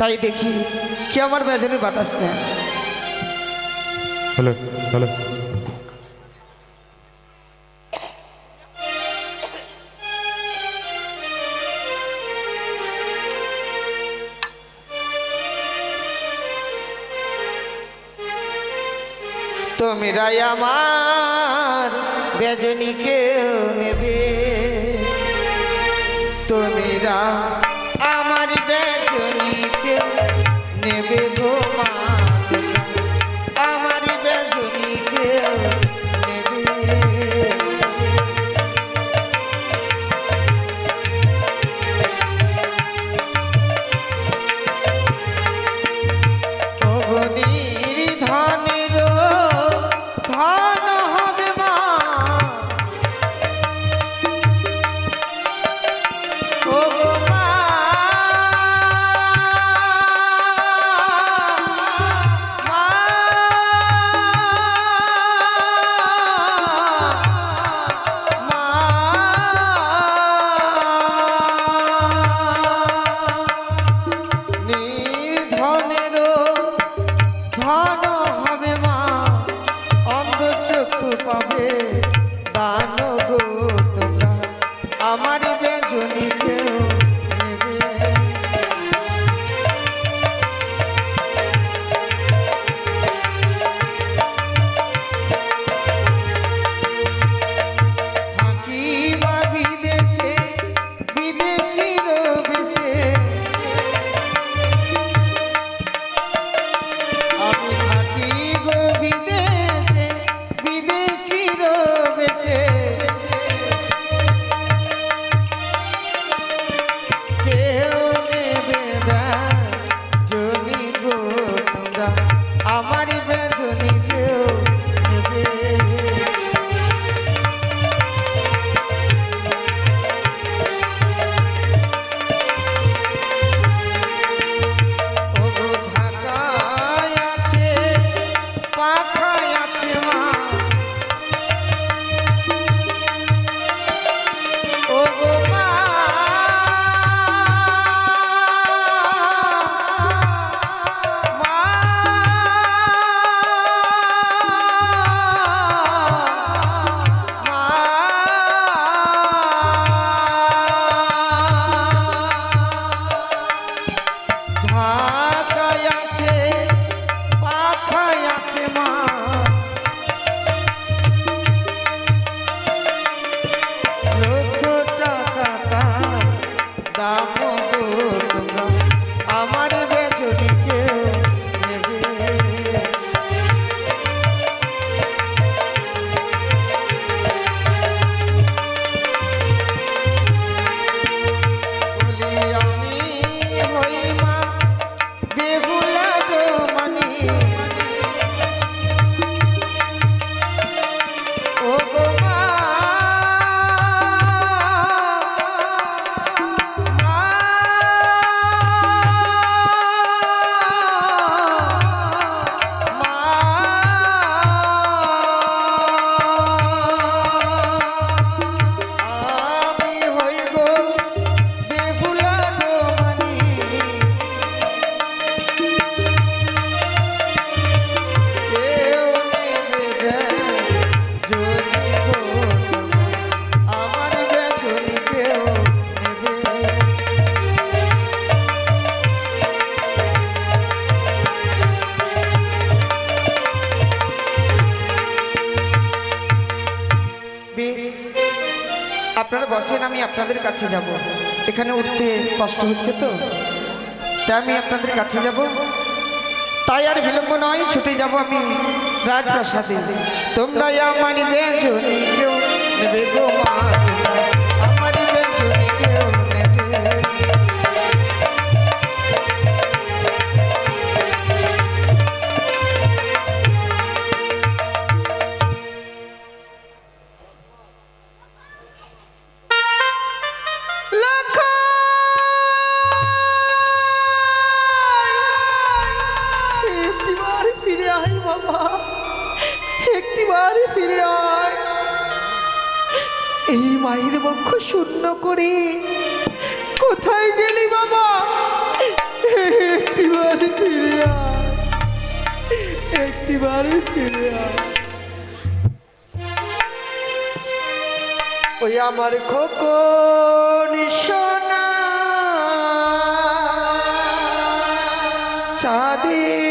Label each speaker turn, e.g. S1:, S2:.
S1: তাই দেখি কি আমার বেজানি বাতাস নেয়?
S2: হ্যালো হ্যালো
S1: তোমরাই আমার বেজনী কেউ নেবে? তোমরা নেবে পাবে। আপনারা বসেন, আমি আপনাদের কাছে যাব। এখানে উঠতে কষ্ট হচ্ছে তো? তাই আমি আপনাদের কাছে যাব। তাই আর বিলম্ব নয়, ছুটে যাব আমি রাজপ্রাসাদে। তোমরা আমার এই মায়ের বক্ষ শূন্য করে কোথায় গেলি বাবা? একটিবার ফিরে একটি
S2: বাড়ি ফিরে ওই আমার খোকন সোনা, চাঁদের